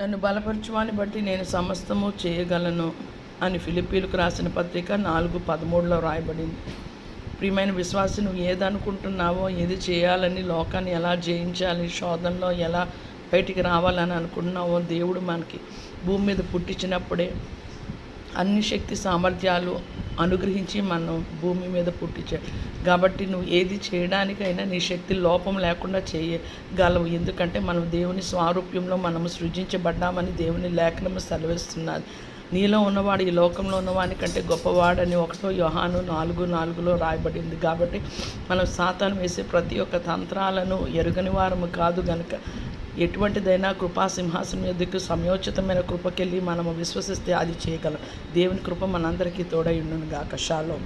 నన్ను బలపరచువాని బట్టి నేను సమస్తము చేయగలను అని ఫిలిపీలకు రాసిన పత్రిక నాలుగు పదమూడులో రాయబడింది. ప్రియమైన విశ్వాసం నువ్వు ఏదనుకుంటున్నావో ఏది చేయాలని లోకాన్ని ఎలా జయించాలి శోధనలో ఎలా బయటికి రావాలని అనుకుంటున్నావో దేవుడు మనకి భూమి మీద పుట్టించినప్పుడే అన్ని శక్తి సామర్థ్యాలు అనుగ్రహించి మనం భూమి మీద పుట్టించాడు కాబట్టి నువ్వు ఏది చేయడానికైనా నీ శక్తి లోపం లేకుండా చేయగలవు. ఎందుకంటే మనం దేవుని స్వారూప్యంలో మనం సృజించబడ్డామని దేవుని లేఖనము సెలవిస్తున్నది. నీలో ఉన్నవాడు ఈ లోకంలో ఉన్నవాని కంటే గొప్పవాడని ఒకటో యోహాను నాలుగు నాలుగులో రాయబడింది. కాబట్టి మనం సాతాను వేసే ప్రతి ఒక్క తంత్రాలను ఎరుగని వారము కాదు గనుక ఎటువంటిదైనా కృపా సింహాసనం ఎదుకు సమయోచితమైన కృపకెళ్ళి మనము విశ్వసిస్తే అది చేయగలం. దేవుని కృప మనందరికీ తోడై ఉండును గాక షాలో.